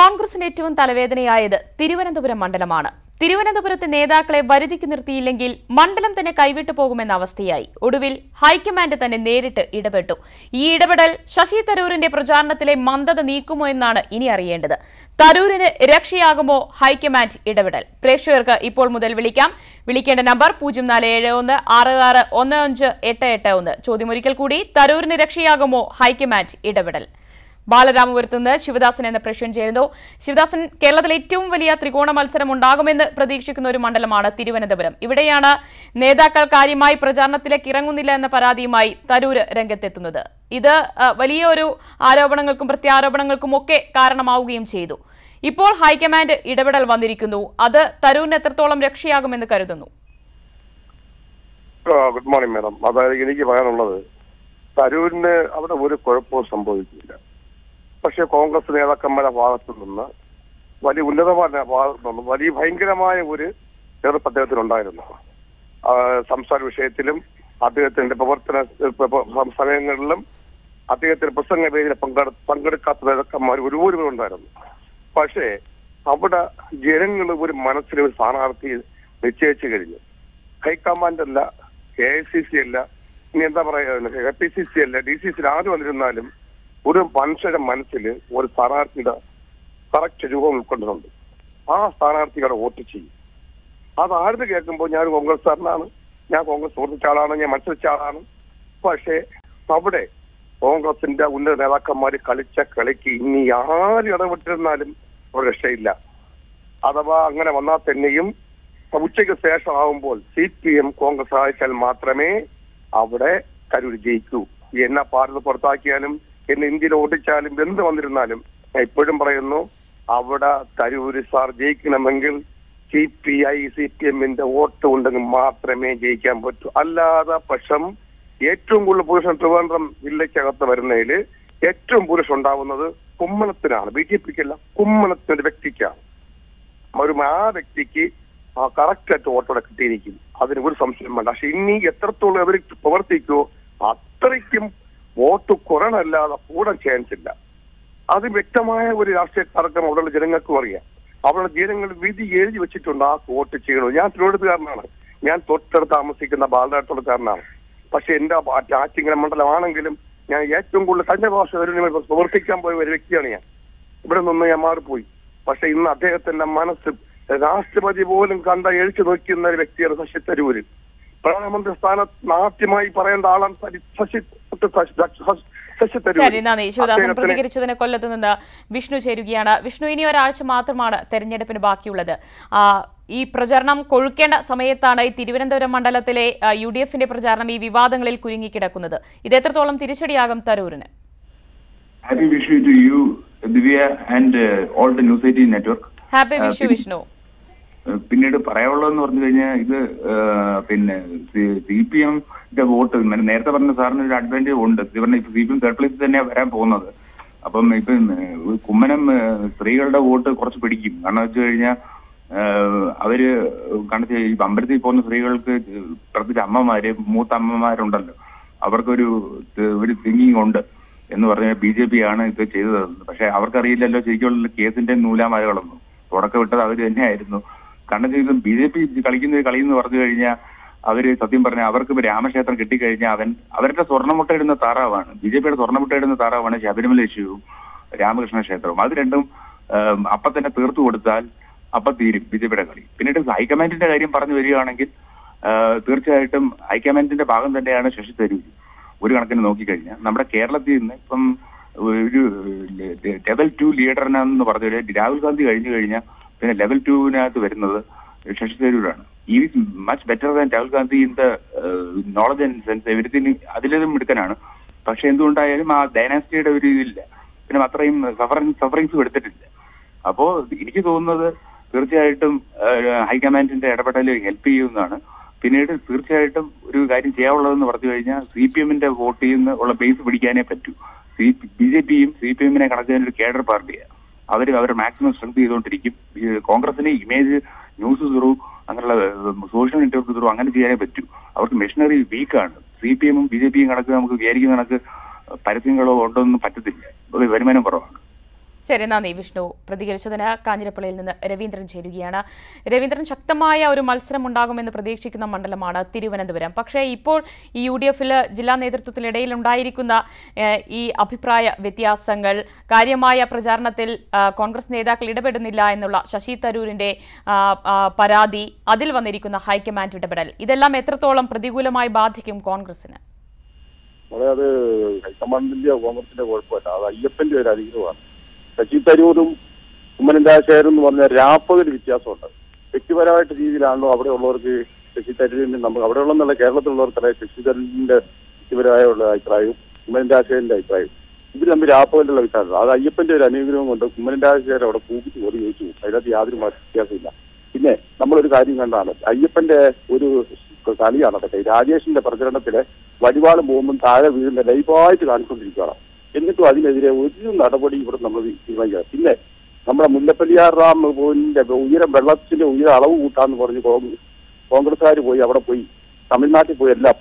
കോൺഗ്രസിന് ഏറ്റവും തലവേദനയായത് തിരുവനന്തപുരം മണ്ഡലമാണ്. തിരുവനന്തപുരത്തെ നേതാക്കളെ വരുതിക്ക് നിർത്തിയില്ലെങ്കിൽ മണ്ഡലം തന്നെ കൈവിട്ടു പോകുമെന്ന അവസ്ഥയായി. ഒടുവിൽ ഹൈക്കമാൻഡ് തന്നെ നേരിട്ട് ഇടപെട്ടു. ഈ ഇടപെടൽ ശശി തരൂരിന്റെ പ്രചാരണത്തിലെ മന്ദത നീക്കുമോ എന്നാണ് ഇനി അറിയേണ്ടത്. തരൂരിന് രക്ഷയാകുമോ ഹൈക്കമാൻഡ് ഇടപെടൽ? പ്രേക്ഷകർക്ക് ഇപ്പോൾ മുതൽ വിളിക്കാം. വിളിക്കേണ്ട നമ്പർ പൂജ്യം നാല് ഏഴ് ഒന്ന് ആറ് ആറ് ഒന്ന് അഞ്ച് എട്ട് എട്ട് ഒന്ന്. ചോദ്യമൊരിക്കൽ കൂടി തരൂരിന് രക്ഷയാകുമോ ഹൈക്കമാൻഡ് ഇടപെടൽ? ബാലരാമപുരത്ത് ശിവദാസൻ എന്ന പ്രശ്നം ചേരുന്നു. ശിവദാസൻ കേരളത്തിൽ ഏറ്റവും വലിയ ത്രികോണ മത്സരം ഉണ്ടാകുമെന്ന് പ്രതീക്ഷിക്കുന്ന ഒരു മണ്ഡലമാണ് തിരുവനന്തപുരം. ഇവിടെയാണ് നേതാക്കൾ കാര്യമായി പ്രചാരണത്തിലേക്ക് ഇറങ്ങുന്നില്ല എന്ന പരാതിയുമായി തരൂര് രംഗത്തെത്തുന്നത്. ഇത് വലിയൊരു ആരോപണങ്ങൾക്കും പ്രത്യാരോപണങ്ങൾക്കും ഒക്കെ കാരണമാവുകയും ചെയ്തു. ഇപ്പോൾ ഹൈക്കമാൻഡ് ഇടപെടൽ വന്നിരിക്കുന്നു. അത് തരൂരിന് എത്രത്തോളം രക്ഷയാകുമെന്ന് കരുതുന്നു? Good morning madam. അതായത് എനിക്ക് പറയാനുള്ളത് തരൂരിന് അവിടെ ഒരു കുഴപ്പവും സംഭവിക്കില്ല. പക്ഷെ കോൺഗ്രസ് നേതാക്കന്മാരുടെ ഭാഗത്തു നിന്ന് വലിയ ഉന്നതമായ ഭാഗത്തു നിന്ന് വലിയ ഭയങ്കരമായ ഒരു എതിർപ്പ് അദ്ദേഹത്തിനുണ്ടായിരുന്നു. സംസാര വിഷയത്തിലും അദ്ദേഹത്തിന്റെ പ്രവർത്തന സമയങ്ങളിലും അദ്ദേഹത്തിന്റെ പ്രസംഗ വേദിയിൽ പങ്കെടു പങ്കെടുക്കാത്ത നേതാക്കന്മാർ ഒരുപാട് ഉണ്ടായിരുന്നു. പക്ഷേ അവിടെ ജനങ്ങൾ ഒരു മനസ്സിൽ ഒരു സ്ഥാനാർത്ഥി നിശ്ചയിച്ചു കഴിഞ്ഞു. ഹൈക്കമാൻഡ് അല്ല എ ഐ സി സി അല്ല ഇനി എന്താ പറയുക എ പി സി സി അല്ല ഡി സി സി ആര് വന്നിരുന്നാലും ഒരു മനുഷ്യരുടെ മനസ്സിൽ ഒരു സ്ഥാനാർത്ഥിയുടെ കറക്റ്റ് രൂപം ഉൾക്കൊണ്ടിട്ടുണ്ട് ആ സ്ഥാനാർത്ഥികളെ വോട്ട് ചെയ്യും. അത് ആരുടെ കേൾക്കുമ്പോൾ ഞാൻ കോൺഗ്രസ് സാറിനാണ് ഞാൻ കോൺഗ്രസ് സുഹൃത്തിച്ച ആളാണ് ഞാൻ മത്സരിച്ച ആളാണ്. പക്ഷേ അവിടെ കോൺഗ്രസിന്റെ ഉന്നത നേതാക്കന്മാർ കളിച്ച കളിക്ക് ഇനി ആര് ഇടപെട്ടിരുന്നാലും ഒരു രക്ഷയില്ല. അഥവാ അങ്ങനെ വന്നാൽ തന്നെയും ഉച്ചയ്ക്ക് ശേഷം ആവുമ്പോൾ സി പി എം കോൺഗ്രസ് സഹായിച്ചാൽ മാത്രമേ അവിടെ കരൂർ ജയിക്കൂ. എന്നെ പാർട്ടി പുറത്താക്കിയാലും എന്നെ ഇന്ത്യയിൽ ഓടിച്ചാലും എന്ത് വന്നിരുന്നാലും ഞാൻ ഇപ്പോഴും പറയുന്നു അവിടെ Tharoor sir ജയിക്കണമെങ്കിൽ C P I C P എമ്മിന്റെ വോട്ട് ഉണ്ടെങ്കിൽ മാത്രമേ ജയിക്കാൻ പറ്റൂ. അല്ലാതെ പക്ഷം ഏറ്റവും കൂടുതൽ പുരുഷൻ ട്രിവാൻഡ്രം ജില്ലയ്ക്കകത്ത് വരുന്നതിൽ ഏറ്റവും പുരുഷൻ ഉണ്ടാവുന്നത് കുമ്മനത്തിനാണ്. B J പിക്കല്ല കുമ്മനത്തിന്റെ വ്യക്തിക്കാണ്. ഒരു ആ വ്യക്തിക്ക് കറക്റ്റായിട്ട് വോട്ടോടെ കിട്ടിയിരിക്കും. അതിന് ഒരു സംശയം വേണ്ട. പക്ഷെ ഇനി എത്രത്തോളം അവർ പ്രവർത്തിക്കോ അത്രയ്ക്കും വോട്ട് കുറണല്ലാതെ കൂടാൻ ചാൻസ് ഇല്ല അത് വ്യക്തമായ ഒരു രാഷ്ട്രീയക്കാർക്കും അവിടെയുള്ള ജനങ്ങൾക്കും അറിയാം. അവരുടെ ജനങ്ങൾ വിധി എഴുതി വെച്ചിട്ടുണ്ട് ആ വോട്ട് ചെയ്യണോ. ഞാൻ തിരുവനന്തപുരത്തുകാരനാണ്. ഞാൻ തൊട്ടടുത്ത് താമസിക്കുന്ന ബാലനാട്ടുള്ളക്കാരനാണ് പക്ഷെ എന്റെ ആറ്റിങ്ങര മണ്ഡലമാണെങ്കിലും ഞാൻ ഏറ്റവും കൂടുതൽ കഴിഞ്ഞ പ്രാവശ്യം ഒരു പ്രവർത്തിക്കാൻ പോയ ഒരു വ്യക്തിയാണ് ഞാൻ. ഇവിടെ നിന്ന് ഞാൻ മാറിപ്പോയി. പക്ഷെ ഇന്ന് അദ്ദേഹത്തിന്റെ മനസ്സ് രാഷ്ട്രപതി പോലും കണ്ട എഴുച്ചു നോക്കുന്ന ഒരു വ്യക്തിയാണ് ശശി തരൂര്. പ്രധാനമന്ത്രി സ്ഥാനത്ത് ആദ്യമായി പറയേണ്ട ആളാണ് ശശി- ശരി നന്ദി. ശിവദാസൻ പ്രതികരിച്ചതിന് കൊല്ലത്ത് നിന്ന് വിഷ്ണു ചേരുകയാണ്. വിഷ്ണു ഇനി ഒരാഴ്ച മാത്രമാണ് തെരഞ്ഞെടുപ്പിന് ബാക്കിയുള്ളത്. ഈ പ്രചരണം കൊഴുക്കേണ്ട സമയത്താണ് ഈ തിരുവനന്തപുരം മണ്ഡലത്തിലെ യു ഡി എഫിന്റെ പ്രചാരണം ഈ വിവാദങ്ങളിൽ കുരുങ്ങിക്കിടക്കുന്നത്. ഇത് എത്രത്തോളം തിരിച്ചടിയാകും തരൂരിന്? Happy to and all all the News 18 network. Happy Vishu Vishnu പിന്നീട് പറയാനുള്ളതെന്ന് പറഞ്ഞു കഴിഞ്ഞാൽ ഇത് പിന്നെ സി പി എമ്മിന്റെ വോട്ട് നേരത്തെ പറഞ്ഞ സാറിന് ഒരു അഡ്വാന്റേജ് ഉണ്ട്. പറഞ്ഞ സി പി എം തേർഡ് പ്ലേസിൽ തന്നെയാണ് വരാൻ പോകുന്നത്. അപ്പം ഇപ്പം കുമ്മനം സ്ത്രീകളുടെ വോട്ട് കുറച്ച് പിടിക്കും. കാരണം വെച്ച് കഴിഞ്ഞാൽ അവർ കാരണം ഈ അമ്പലത്തിൽ പോകുന്ന സ്ത്രീകൾക്ക് പ്രത്യേകിച്ച് അമ്മമാര് മൂത്ത അമ്മമാരുണ്ടല്ലോ. അവർക്കൊരു ഒരു തിങ്കിങ് ഉണ്ട് എന്ന് പറഞ്ഞാൽ ബി ജെ പി ആണ് ഇത് ചെയ്തത്. പക്ഷെ അവർക്കറിയില്ലല്ലോ ശരിക്കുള്ള കേസിന്റെ നൂലാമാലകളൊന്നും. തുടക്കം വിട്ടത് അവർ തന്നെയായിരുന്നു. കാരണം ചെയ്തും ബി ജെ പി കളിക്കുന്ന ഒരു കളി എന്ന് പറഞ്ഞു കഴിഞ്ഞാൽ അവർ സത്യം പറഞ്ഞ അവർക്ക് രാമക്ഷേത്രം കിട്ടിക്കഴിഞ്ഞാൽ അവൻ അവരുടെ സ്വർണമുട്ടയിടുന്ന താറാവാണ്. ബി ജെ പിയുടെ സ്വർണമുട്ടയിടുന്ന താറാവാണ് ശബരിമല ഇഷ്യൂവും രാമകൃഷ്ണ ക്ഷേത്രവും അത് രണ്ടും അപ്പൊ തന്നെ തീർത്തു കൊടുത്താൽ അപ്പൊ തീരും ബി ജെ പിയുടെ കളി. പിന്നീട് ഹൈക്കമാൻഡിന്റെ കാര്യം പറഞ്ഞു വരികയാണെങ്കിൽ തീർച്ചയായിട്ടും ഹൈക്കമാൻഡിന്റെ ഭാഗം തന്നെയാണ് ശശി തരൂർ ഒരു കണക്കിന് നോക്കിക്കഴിഞ്ഞാൽ നമ്മുടെ കേരളത്തിൽ നിന്ന് ഇപ്പം ഒരു ലെവൽ ടു ലീഡറിനെന്ന് പറഞ്ഞു രാഹുൽ ഗാന്ധി കഴിഞ്ഞു കഴിഞ്ഞാൽ പിന്നെ ലെവൽ ടുവിനകത്ത് വരുന്നത് ശശി തരൂരാണ്. ഈ much better than Rahul Gandhi in the knowledge and sense everything അതിലും മിടുക്കനാണ്. പക്ഷെ എന്തുകൊണ്ടായാലും ആ ഡൈനാസ്റ്റിയുടെ ഒരു ഇതില്ല. പിന്നെ അത്രയും സഫറിങ് സഫറിങ്സും എടുത്തിട്ടില്ല. അപ്പോ എനിക്ക് തോന്നുന്നത് തീർച്ചയായിട്ടും ഹൈക്കമാൻഡിന്റെ ഇടപെടൽ ഹെൽപ്പ് ചെയ്യുന്നതാണ്. പിന്നീട് തീർച്ചയായിട്ടും ഒരു കാര്യം ചെയ്യാനുള്ളതെന്ന് പറഞ്ഞു കഴിഞ്ഞാൽ സി പി എമ്മിന്റെ വോട്ട് ചെയ്യുന്ന ഉള്ള ബേസ് പിടിക്കാനേ പറ്റൂ. സി ബി ജെ പിയും സി പി എമ്മിനെ കണക്കുന്ന ഒരു കേഡർ പാർട്ടിയാണ്. അവർ അവർ മാക്സിമം സ്ട്രെങ്ത് ചെയ്തുകൊണ്ടിരിക്കും. ഈ കോൺഗ്രസിന് ഇമേജ് ന്യൂസ് ത്രൂ അങ്ങനെയുള്ള സോഷ്യൽ നെറ്റ്വർക്ക് ത്രൂ അങ്ങനെ ചെയ്യാനേ പറ്റൂ. അവർക്ക് മെഷീനറി വീക്കാണ് സി പി എമ്മും ബി ജെ പിയും കണക്ക് നമുക്ക് വിചാരിക്കുന്ന കണക്ക് പരസ്യങ്ങളോ ഉണ്ടോന്നും പറ്റത്തില്ല. വരുമാനം കുറവാണ്. ശരി നന്ദി വിഷ്ണു. പ്രതികരിച്ചതിന് കാഞ്ഞിരപ്പള്ളിയിൽ നിന്ന് രവീന്ദ്രൻ ചേരുകയാണ്. രവീന്ദ്രൻ ശക്തമായ ഒരു മത്സരം ഉണ്ടാകുമെന്ന് പ്രതീക്ഷിക്കുന്ന മണ്ഡലമാണ് തിരുവനന്തപുരം. പക്ഷേ ഇപ്പോൾ ഈ യു ഡി എഫിൽ ജില്ലാ നേതൃത്വത്തിനിടയിൽ ഉണ്ടായിരിക്കുന്ന ഈ അഭിപ്രായ വ്യത്യാസങ്ങൾ കാര്യമായ പ്രചാരണത്തിൽ കോൺഗ്രസ് നേതാക്കൾ ഇടപെടുന്നില്ല എന്നുള്ള ശശി തരൂരിന്റെ പരാതി അതിൽ വന്നിരിക്കുന്ന ഹൈക്കമാൻഡ് ഇടപെടൽ. ഇതെല്ലാം എത്രത്തോളം പ്രതികൂലമായി ബാധിക്കും കോൺഗ്രസിന് അത് ഹൈക്കമാൻഡിന്റെ കോൺഗ്രസിന്റെ കുഴപ്പമല്ല. അത് അയ്യപ്പന്റെ ഒരു അനുഗ്രഹമാണ്. ശശി തരൂരും ഉമ്മനും രാജശേഖരും എന്ന് പറഞ്ഞ രാപ്പകൽ വ്യത്യാസമുണ്ട്. വ്യക്തിപരമായിട്ട് രീതിയിലാണല്ലോ അവിടെ ഉള്ളവർക്ക് ശശി തരൂരിന് നമ്മൾ അവിടെ ഉള്ള കേരളത്തിലുള്ളവർക്കറിയാം ശശി തരൂരിന്റെ വ്യക്തിപരമായ അഭിപ്രായവും ഉമ്മൻ രാജശേഖരന്റെ അഭിപ്രായവും. ഇവർ തമ്മിൽ രാപ്പകലുള്ള വ്യത്യാസം അത് അയ്യപ്പന്റെ ഒരു അനുഗ്രഹം കൊണ്ട് ഉമ്മൻ രാജശേഖരൻ അവിടെ കൂപ്പിച്ച് ഓടി ചോദിച്ചു. അതിനകത്ത് യാതൊരു വ്യത്യാസമില്ല. പിന്നെ നമ്മളൊരു കാര്യം കണ്ടാണ്. അയ്യപ്പന്റെ ഒരു കളിയാണ് അതൊക്കെ. രാജേഷിന്റെ പ്രചരണത്തിൽ വടിവാളും പോകുമ്പം താഴെ വീഴുന്ന ലൈവായിട്ട് കാണിച്ചുകൊണ്ടിരിക്കുകയാണ്. എന്നിട്ടും അതിനെതിരെ ഒരു നടപടി ഇവിടെ നമ്മൾ തീരുമാനിക്കുക പിന്നെ നമ്മുടെ മുല്ലപ്പള്ളിയാർ റാമിന്റെ ഉയരം വെള്ളത്തിന്റെ ഉയരം അളവ് കൂട്ടാന്ന് പറഞ്ഞ് കോൺഗ്രസ് കോൺഗ്രസ്സുകാർ പോയി അവിടെ പോയി തമിഴ്നാട്ടിൽ പോയി എല്ലാം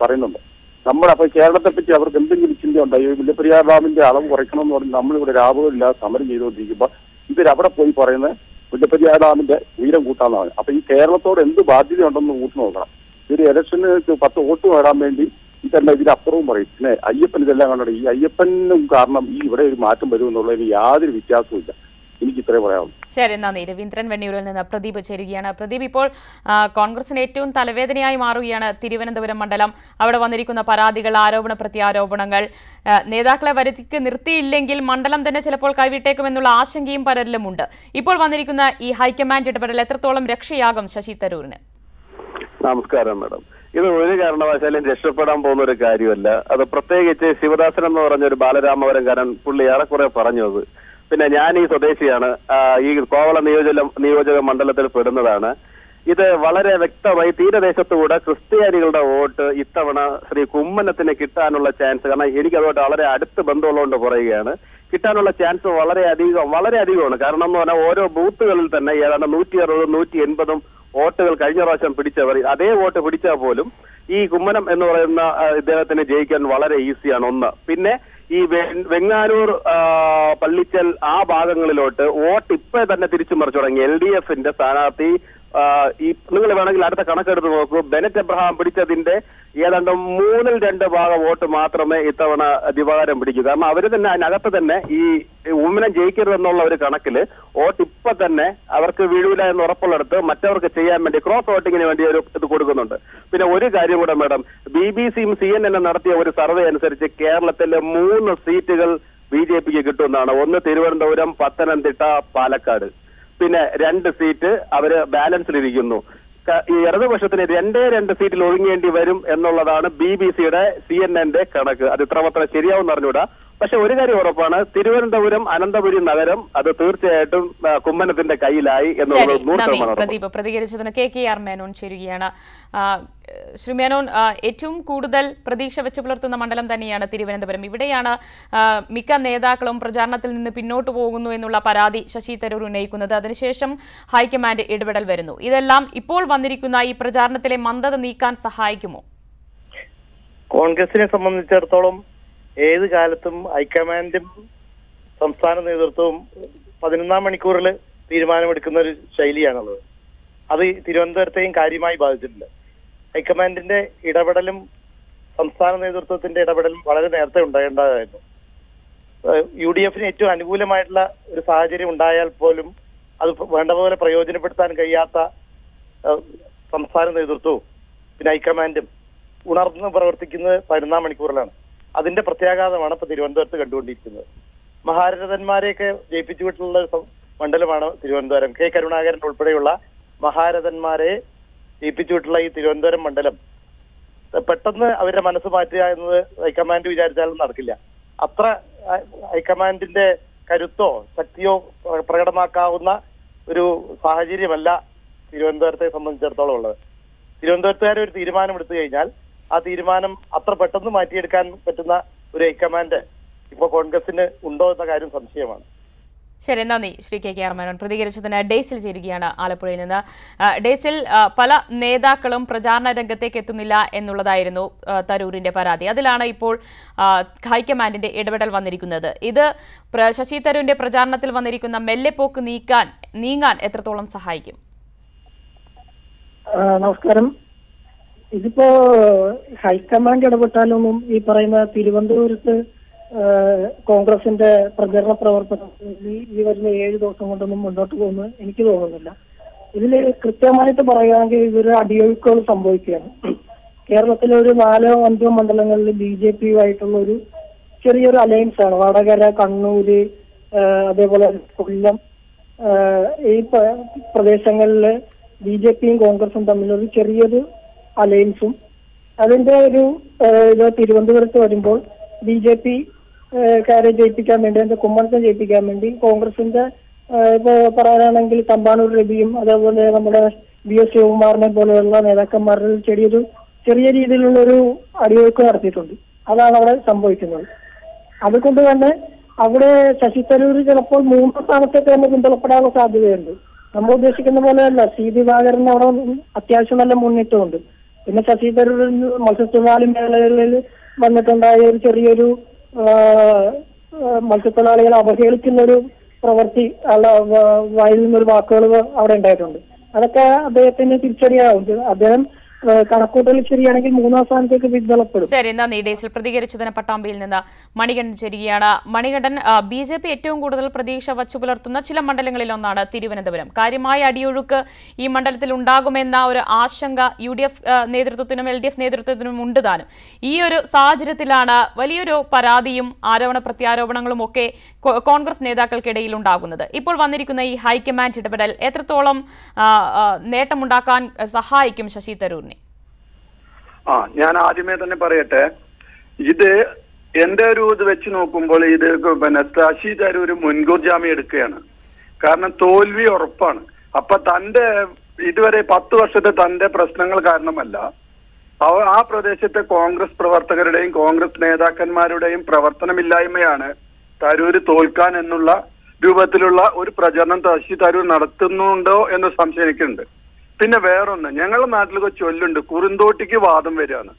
പറയുന്നുണ്ട്. നമ്മുടെ അപ്പൊ കേരളത്തെ പറ്റി അവർക്ക് എന്തെങ്കിലും ചിന്ത ഉണ്ടായി മുല്ലപ്പെരിയാർ ഡാമിന്റെ അളവ് കുറയ്ക്കണം എന്ന് പറഞ്ഞ് നമ്മളിവിടെ ലാഭമില്ലാതെ സമരം ചെയ്തുകൊണ്ടിരിക്കുമ്പോൾ ഇവരവിടെ പോയി പറയുന്നത് മുല്ലപ്പെരിയാർ ഡാമിന്റെ ഉയരം കൂട്ടാന്നാണ്. അപ്പൊ ഈ കേരളത്തോട് എന്ത് ബാധ്യതയുണ്ടെന്ന് കൂട്ടി നോക്കണം. ഇതൊരു ഇലക്ഷന് പത്ത് വോട്ട് നേടാൻ വേണ്ടി ഇതെല്ലാം ഇതിനപ്പുറവും പറയും. പിന്നെ അയ്യപ്പൻ ഇതെല്ലാം കണ്ടോ ഈ അയ്യപ്പനും കാരണം ഈ ഇവിടെ ഒരു മാറ്റം വരുമെന്നുള്ളതിന് യാതൊരു വ്യത്യാസവും ഇല്ല. എനിക്ക് ഇത്രേ ശരി നന്ദി. രവീന്ദ്രൻ വെണ്ണിയൂരിൽ നിന്ന് പ്രദീപ് ചേരുകയാണ്. പ്രദീപ് ഇപ്പോൾ കോൺഗ്രസിന് ഏറ്റവും തലവേദനയായി മാറുകയാണ് തിരുവനന്തപുരം മണ്ഡലം. അവിടെ വന്നിരിക്കുന്ന പരാതികൾ ആരോപണ പ്രത്യാരോപണങ്ങൾ നേതാക്കളെ വരുത്തിക്ക് നിർത്തിയില്ലെങ്കിൽ മണ്ഡലം തന്നെ ചിലപ്പോൾ കൈവിട്ടേക്കുമെന്നുള്ള ആശങ്കയും പലരിലുമുണ്ട്. ഇപ്പോൾ വന്നിരിക്കുന്ന ഈ ഹൈക്കമാൻഡ് ഇടപെടൽ എത്രത്തോളം രക്ഷയാകും ശശി തരൂരിന്? നമസ്കാരം മാഡം. ഇത് ഒരു കാരണവശാലും രക്ഷപ്പെടാൻ പോകുന്ന ഒരു കാര്യമല്ല. അത് പ്രത്യേകിച്ച് ശിവദാസൻ എന്ന് പറഞ്ഞ ഒരു ബാലരാമവരംകാരൻ പുള്ളി ഏറെക്കുറെ പറഞ്ഞു അത്. പിന്നെ ഞാൻ ഈ സ്വദേശിയാണ്. ഈ കോവള നിയോജക നിയോജക മണ്ഡലത്തിൽ പെടുന്നതാണ്. ഇത് വളരെ വ്യക്തമായി തീരദേശത്തുകൂടെ ക്രിസ്ത്യാനികളുടെ വോട്ട് ഇത്തവണ ശ്രീ കുമ്മനത്തിന് കിട്ടാനുള്ള ചാൻസ്. കാരണം എനിക്ക് അതുമായിട്ട് വളരെ അടുത്ത് ബന്ധമുള്ളതുകൊണ്ട് പറയുകയാണ്. കിട്ടാനുള്ള ചാൻസ് വളരെ അധികം വളരെ അധികമാണ്. കാരണം എന്ന് പറഞ്ഞാൽ ഓരോ ബൂത്തുകളിൽ തന്നെ ഏതാണ്ട് നൂറ്റി അറുപതും നൂറ്റി എൺപതും വോട്ടുകൾ കഴിഞ്ഞ പ്രാവശ്യം പിടിച്ചവർ അതേ വോട്ട് പിടിച്ചാൽ പോലും ഈ കുമ്മനം എന്ന് പറയുന്ന ഇദ്ദേഹത്തിന് ജയിക്കാൻ വളരെ ഈസിയാണ് ഒന്ന്. പിന്നെ ഈ വെങ്ങാനൂർ പള്ളിച്ചൽ ആ ഭാഗങ്ങളിലോട്ട് വോട്ട് ഇപ്പൊ തന്നെ തിരിച്ചു മറിച്ചു തുടങ്ങി. എൽ ഡി എഫിന്റെ സ്ഥാനാർത്ഥി ഈ നിങ്ങൾ വേണമെങ്കിൽ അടുത്ത കണക്കെടുത്ത് നോക്കൂ. ബെനറ്റ് എബ്രഹാം പിടിച്ചതിന്റെ ഏതാണ്ട് മൂന്നിൽ രണ്ട് ഭാഗം വോട്ട് മാത്രമേ ഇത്തവണ ദിവാകരം പിടിക്കൂ. കാരണം അവർ തന്നെ അതിനകത്ത് തന്നെ ഈ ഉമ്മനം ജയിക്കരുതെന്നുള്ള ഒരു കണക്കിൽ വോട്ട് ഇപ്പൊ തന്നെ അവർക്ക് വീഴൂല എന്ന് ഉറപ്പുള്ളിടത്ത് മറ്റവർക്ക് ചെയ്യാൻ വേണ്ടി ക്രോസ് വോട്ടിങ്ങിന് വേണ്ടി ഒരു ഇത് കൊടുക്കുന്നുണ്ട്. പിന്നെ ഒരു കാര്യം കൂടെ മാഡം ബി ബി സിയും സി എൻ എൻ നടത്തിയ ഒരു സർവേ അനുസരിച്ച് കേരളത്തിലെ മൂന്ന് സീറ്റുകൾ ബി ജെ പിക്ക് കിട്ടുമെന്നാണ്. ഒന്ന് തിരുവനന്തപുരം പത്തനംതിട്ട പാലക്കാട്. പിന്നെ രണ്ട് സീറ്റ് അവർ ബാലൻസിലിരിക്കുന്നു. ഈ ഇടതുപക്ഷത്തിന് രണ്ടേ രണ്ട് സീറ്റിൽ ഒഴുങ്ങേണ്ടി വരും എന്നുള്ളതാണ് ബി ബി സിയുടെ സി എൻ എന്റെ കണക്ക്. അത് ഇത്രമാത്രം ശരിയാവും അറിഞ്ഞൂടാ പക്ഷെ ഒരു കാര്യം ഉറപ്പാണ്. തിരുവനന്തപുരം അനന്തപുരി നഗരം അത് തീർച്ചയായിട്ടും കുമ്മനത്തിന്റെ കയ്യിലായി എന്ന് എന്നുള്ളത് നൂറ് ശതമാനം പ്രദീപ് പ്രതികരിച്ചതിന് കെ കെ ആർ മേനോൻ ചേരുകയാണ്. ശ്രീ മേനോൻ ഏറ്റവും കൂടുതൽ പ്രതീക്ഷ വെച്ചു പുലർത്തുന്ന മണ്ഡലം തന്നെയാണ് തിരുവനന്തപുരം. ഇവിടെയാണ് മിക്ക നേതാക്കളും പ്രചാരണത്തിൽ നിന്ന് പിന്നോട്ട് പോകുന്നു എന്നുള്ള പരാതി ശശി തരൂർ ഉന്നയിക്കുന്നത്. അതിനുശേഷം ഹൈക്കമാൻഡ് ഇടപെടൽ വരുന്നു. ഇതെല്ലാം ഇപ്പോൾ വന്നിരിക്കുന്ന ഈ പ്രചാരണത്തിലെ മന്ദത നീക്കാൻ സഹായിക്കുമോ? കോൺഗ്രസിനെ സംബന്ധിച്ചിടത്തോളം ഏത് കാലത്തും ഹൈക്കമാൻഡും സംസ്ഥാന നേതൃത്വവും പതിനൊന്നാം മണിക്കൂറിൽ തീരുമാനമെടുക്കുന്ന ഒരു ശൈലിയാണുള്ളത്. അത് തിരുവനന്തപുരത്തെയും കാര്യമായി ബാധിച്ചിട്ടുണ്ട് ഹൈക്കമാൻഡിന്റെ ഇടപെടലും സംസ്ഥാന നേതൃത്വത്തിന്റെ ഇടപെടലും വളരെ നേരത്തെ ഉണ്ടാകേണ്ടതായിരുന്നു യു ഡി എഫിന് ഏറ്റവും അനുകൂലമായിട്ടുള്ള ഒരു സാഹചര്യം ഉണ്ടായാൽ പോലും അത് വേണ്ട പോലെ പ്രയോജനപ്പെടുത്താൻ കഴിയാത്ത സംസ്ഥാന നേതൃത്വവും പിന്നെ ഹൈക്കമാൻഡും ഉണർന്ന് പ്രവർത്തിക്കുന്നത് പതിനൊന്നാം മണിക്കൂറിലാണ്. അതിന്റെ പ്രത്യാഘാതമാണ് ഇപ്പൊ തിരുവനന്തപുരത്ത് കണ്ടുകൊണ്ടിരിക്കുന്നത്. മഹാരഥന്മാരെയൊക്കെ ജയിപ്പിച്ചു വിട്ടുള്ള മണ്ഡലമാണ് തിരുവനന്തപുരം. കെ കരുണാകരൻ ഉൾപ്പെടെയുള്ള മഹാരഥന്മാരെ ജയിപ്പിച്ചു വിട്ടുള്ള ഈ തിരുവനന്തപുരം മണ്ഡലം പെട്ടെന്ന് അവരുടെ മനസ്സ് മാറ്റുക എന്നത് ഹൈക്കമാൻഡ് വിചാരിച്ചാലും നടക്കില്ല. അത്ര ഹൈക്കമാൻഡിന്റെ കരുത്തോ ശക്തിയോ പ്രകടമാക്കാവുന്ന ഒരു സാഹചര്യമല്ല തിരുവനന്തപുരത്തെ സംബന്ധിച്ചിടത്തോളം ഉള്ളത്. തിരുവനന്തപുരത്തുകാർ ഒരു തീരുമാനം എടുത്തു കഴിഞ്ഞാൽ ആ തീരുമാനം അത്ര പെട്ടെന്ന് മാറ്റിയെടുക്കാൻ പറ്റുന്ന ഒരു ഹൈക്കമാൻഡ് ഇപ്പൊ കോൺഗ്രസിന് ഉണ്ടോ എന്ന കാര്യം സംശയമാണ്. ശരി നന്ദി. Shri K K R Menon പ്രതികരിച്ചതിന് ഡേസിൽ ചേരുകയാണ് ആലപ്പുഴയിൽ നിന്ന്. ഡേസിൽ പല നേതാക്കളും പ്രചാരണ രംഗത്തേക്ക് എത്തുന്നില്ല എന്നുള്ളതായിരുന്നു തരൂരിന്റെ പരാതി. അതിലാണ് ഇപ്പോൾ ഹൈക്കമാൻഡിന്റെ ഇടപെടൽ വന്നിരിക്കുന്നത്. ഇത് ശശി തരൂരിന്റെ പ്രചാരണത്തിൽ വന്നിരിക്കുന്ന മെല്ലെപ്പോക്ക് നീക്കാൻ നീങ്ങാൻ എത്രത്തോളം സഹായിക്കും? നമസ്കാരം. ഇതിപ്പോ ഹൈക്കമാൻഡ് ഇടപെട്ടാലൊന്നും ഈ പറയുന്ന തിരുവനന്തപുരത്ത് കോൺഗ്രസിന്റെ പ്രചരണ പ്രവർത്തനം ഈ- വരുന്ന ഏഴ് ദിവസം കൊണ്ടൊന്നും മുന്നോട്ട് പോകുന്നു എനിക്ക് തോന്നുന്നില്ല. ഇതിൽ കൃത്യമായിട്ട് പറയുകയാണെങ്കിൽ ഇതൊരു അടിയൊഴുക്കുകൾ സംഭവിക്കുകയാണ്. കേരളത്തിലെ ഒരു നാലോ അഞ്ചോ മണ്ഡലങ്ങളിൽ ബി ജെ പിയുമായിട്ടുള്ള ഒരു ചെറിയൊരു അലയൻസ് ആണ് വടകര കണ്ണൂര് അതേപോലെ കൊല്ലം ഈ പ്രദേശങ്ങളിൽ ബി ജെ പിയും കോൺഗ്രസും തമ്മിലൊരു ചെറിയൊരു അലയൻസും. അതിന്റെ ഒരു ഇത് തിരുവനന്തപുരത്ത് വരുമ്പോൾ ബി ജെ പി കാരെ ജയിപ്പിക്കാൻ വേണ്ടി അതിന്റെ കുമ്മണത്തെ ജയിപ്പിക്കാൻ വേണ്ടി കോൺഗ്രസിന്റെ ഇപ്പോ പറയാനാണെങ്കിൽ തമ്പാനൂർ രവിയും അതേപോലെ നമ്മുടെ ബി എസ് ശിവകുമാറിനെ പോലെയുള്ള നേതാക്കന്മാരിൽ ചെറിയൊരു ചെറിയ രീതിയിലുള്ള ഒരു അടിയൊഴുക്ക് നടത്തിയിട്ടുണ്ട്. അതാണ് അവിടെ സംഭവിക്കുന്നത്. അതുകൊണ്ട് തന്നെ അവിടെ ശശി തരൂർ ചിലപ്പോൾ മൂന്ന് സ്ഥാനത്തേക്ക് തന്നെ പിന്തള്ളപ്പെടാനുള്ള സാധ്യതയുണ്ട്. നമ്മൾ ഉദ്ദേശിക്കുന്ന പോലെയല്ല സി. ദിവാകരൻ അവിടെ അത്യാവശ്യം നല്ല മുന്നിട്ടുമുണ്ട് പിന്നെ ശശി തരൂർ മത്സ്യത്തൊഴിലാളി മേഖലകളിൽ വന്നിട്ടുണ്ടായ ഒരു ചെറിയൊരു മത്സ്യത്തൊഴിലാളികളെ അവഹേളിക്കുന്ന ഒരു പ്രവൃത്തി അല്ല വായിൽ നിന്നൊരു വാക്കുകൾ അവിടെ ഉണ്ടായിട്ടുണ്ട്. അതൊക്കെ അദ്ദേഹത്തിന് തിരിച്ചടിയാവും. അദ്ദേഹം കണക്കൂട്ടൽ ശരിയാണെങ്കിൽ മൂന്നാം സ്ഥാനത്തേക്ക് പിന്തള്ളപ്പെടും ശരി നന്ദി ഡേസിൽ പ്രതികരിച്ചതിന് പട്ടാമ്പിയിൽ നിന്ന് മണികണ്ഠൻ ചേരുകയാണ് മണികണ്ഠൻ ബി ജെ പി ഏറ്റവും കൂടുതൽ പ്രതീക്ഷ വച്ചു പുലർത്തുന്ന ചില മണ്ഡലങ്ങളിൽ ഒന്നാണ് തിരുവനന്തപുരം. കാര്യമായ അടിയൊഴുക്ക് ഈ മണ്ഡലത്തിൽ ഉണ്ടാകുമെന്ന ഒരു ആശങ്ക യു ഡി എഫ് നേതൃത്വത്തിനും എൽ ഡി എഫ് നേതൃത്വത്തിനും ഉണ്ട് താനും. ഈ ഒരു സാഹചര്യത്തിലാണ് വലിയൊരു പരാതിയും ആരോപണ പ്രത്യാരോപണങ്ങളും ഒക്കെ കോൺഗ്രസ് നേതാക്കൾക്കിടയിൽ ഉണ്ടാകുന്നത്. ഇപ്പോൾ വന്നിരിക്കുന്ന ഈ ഹൈക്കമാൻഡ് ഇടപെടൽ എത്രത്തോളം നേട്ടമുണ്ടാക്കാൻ സഹായിക്കും ശശി തരൂരിനെ? ആ ഞാൻ ആദ്യമേ തന്നെ പറയട്ടെ. ഇത് എന്റെ ഒരു ഇത് വെച്ച് നോക്കുമ്പോൾ ഇത് പിന്നെ ശശി തരൂർ മുൻകൂർ ജാമ്യം എടുക്കുകയാണ്. കാരണം തോൽവി ഉറപ്പാണ്. അപ്പൊ തന്റെ ഇതുവരെ പത്ത് വർഷത്തെ തന്റെ പ്രശ്നങ്ങൾ കാരണമല്ല. ആ പ്രദേശത്തെ കോൺഗ്രസ് പ്രവർത്തകരുടെയും കോൺഗ്രസ് നേതാക്കന്മാരുടെയും പ്രവർത്തനമില്ലായ്മയാണ് തരൂര് തോൽക്കാൻ എന്നുള്ള രൂപത്തിലുള്ള ഒരു പ്രചരണം ശശി തരൂർ നടത്തുന്നുണ്ടോ എന്ന സംശയം എനിക്കുണ്ട്. പിന്നെ വേറൊന്ന് ഞങ്ങളുടെ നാട്ടിലൊക്കെ ചൊല്ലുണ്ട് കുറുന്തോട്ടിക്ക് വാദം വരികയാണ്.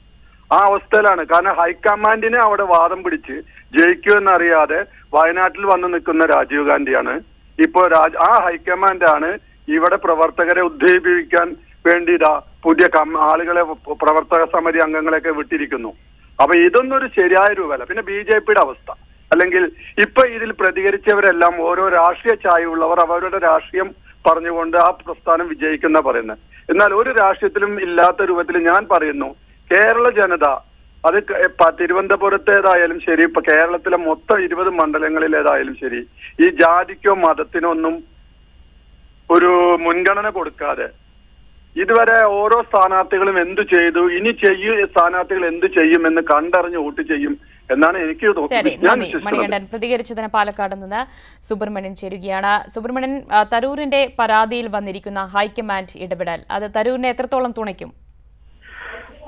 ആ അവസ്ഥയിലാണ്. കാരണം ഹൈക്കമാൻഡിനെ അവിടെ വാദം പിടിച്ച് ജയിക്കുമെന്നറിയാതെ വയനാട്ടിൽ വന്ന് നിൽക്കുന്ന രാജീവ് ഗാന്ധിയാണ്. ഇപ്പോൾ രാജ് ആ ഹൈക്കമാൻഡാണ് ഇവിടെ പ്രവർത്തകരെ ഉദ്ദീപിക്കാൻ വേണ്ടി ഇതാ പുതിയ ആളുകളെ പ്രവർത്തക സമിതി അംഗങ്ങളെയൊക്കെ വിട്ടിരിക്കുന്നു. അപ്പൊ ഇതൊന്നും ഒരു ശരിയായ രൂപമല്ല. പിന്നെ ബി ജെ പിയുടെ അവസ്ഥ. അല്ലെങ്കിൽ ഇപ്പൊ ഇതിൽ പ്രതികരിച്ചവരെല്ലാം ഓരോ രാഷ്ട്രീയ ചായവുള്ളവർ അവരുടെ രാഷ്ട്രീയം പറഞ്ഞുകൊണ്ട് ആ പ്രസ്ഥാനം വിജയിക്കുന്ന പറയുന്നത്. എന്നാൽ ഒരു രാഷ്ട്രീയത്തിലും ഇല്ലാത്ത രൂപത്തിൽ ഞാൻ പറയുന്നു കേരള ജനത അത് തിരുവനന്തപുരത്തേതായാലും ശരി ഇപ്പൊ കേരളത്തിലെ മൊത്തം ഇരുപത് മണ്ഡലങ്ങളിലേതായാലും ശരി ഈ ജാതിക്കോ മതത്തിനോ ഒന്നും ഒരു മുൻഗണന കൊടുക്കാതെ ഇതുവരെ ഓരോ സ്ഥാനാർത്ഥികളും എന്തു ചെയ്തു ഇനി ചെയ്യൂ സ്ഥാനാർത്ഥികൾ എന്ത് ചെയ്യുമെന്ന് കണ്ടറിഞ്ഞ് വോട്ട് ചെയ്യും എന്നാണ് എനിക്ക് ശരി തോന്നുന്നത് നന്ദി മണികണ്ഠൻ പ്രതികരിച്ചതിന് പാലക്കാട് നിന്ന് സുബ്രഹ്മണ്യൻ ചേരുകയാണ്. സുബ്രഹ്മണ്യൻ തരൂരിന്റെ പരാതിയിൽ വന്നിരിക്കുന്ന ഹൈക്കമാൻഡ് ഇടപെടൽ അത് തരൂരിനെ എത്രത്തോളം തുണയ്ക്കും?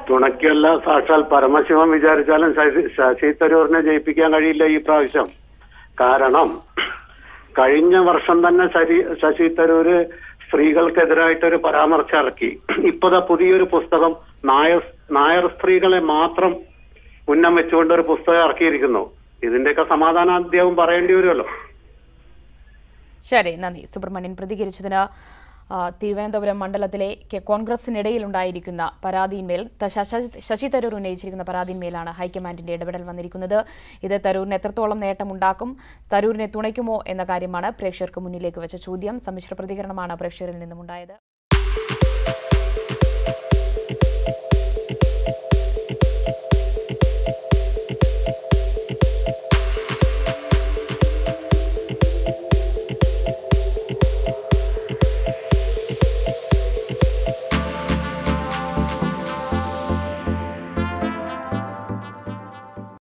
തുണയ്ക്കല്ല സാക്ഷാൽ പരമശിവൻ വിചാരിച്ചാലും ശശി തരൂരിനെ ജയിപ്പിക്കാൻ കഴിയില്ല ഈ പ്രാവശ്യം. കാരണം കഴിഞ്ഞ വർഷം തന്നെ ശരി ശശി തരൂര് സ്ത്രീകൾക്കെതിരായിട്ടൊരു പരാമർശം ഇറക്കി. ഇപ്പോഴത്തെ പുതിയൊരു പുസ്തകം നായർ നായർ സ്ത്രീകളെ മാത്രം ഉന്നം വെച്ചുകൊണ്ട് ഒരു പുസ്തകം ഇറക്കിയിരിക്കുന്നു. ഇതിന്റെയൊക്കെ സമാധാനം അദ്ദേഹം പറയേണ്ടി വരുമല്ലോ. ശരി നന്ദി. സുബ്രഹ്മണ്യൻ പ്രതികരിച്ചതിന് തിരുവനന്തപുരം മണ്ഡലത്തിലെ കെ- കോൺഗ്രസിനിടയിലുണ്ടായിരിക്കുന്ന പരാതിയിന്മേൽ ത- ശശ- ശശി തരൂർ ഉന്നയിച്ചിരിക്കുന്ന പരാതിയിന്മേലാണ് ഹൈക്കമാൻഡിന്റെ ഇടപെടൽ വന്നിരിക്കുന്നത്. ഇത് തരൂരിന് എത്രത്തോളം നേട്ടമുണ്ടാക്കും തരൂരിനെ തുണയ്ക്കുമോ എന്ന കാര്യമാണ് പ്രേക്ഷകർക്ക് മുന്നിലേക്ക് വെച്ച ചോദ്യം. സമ്മിശ്ര പ്രതികരണമാണ് പ്രേക്ഷകരിൽ നിന്നുമുണ്ടായത്.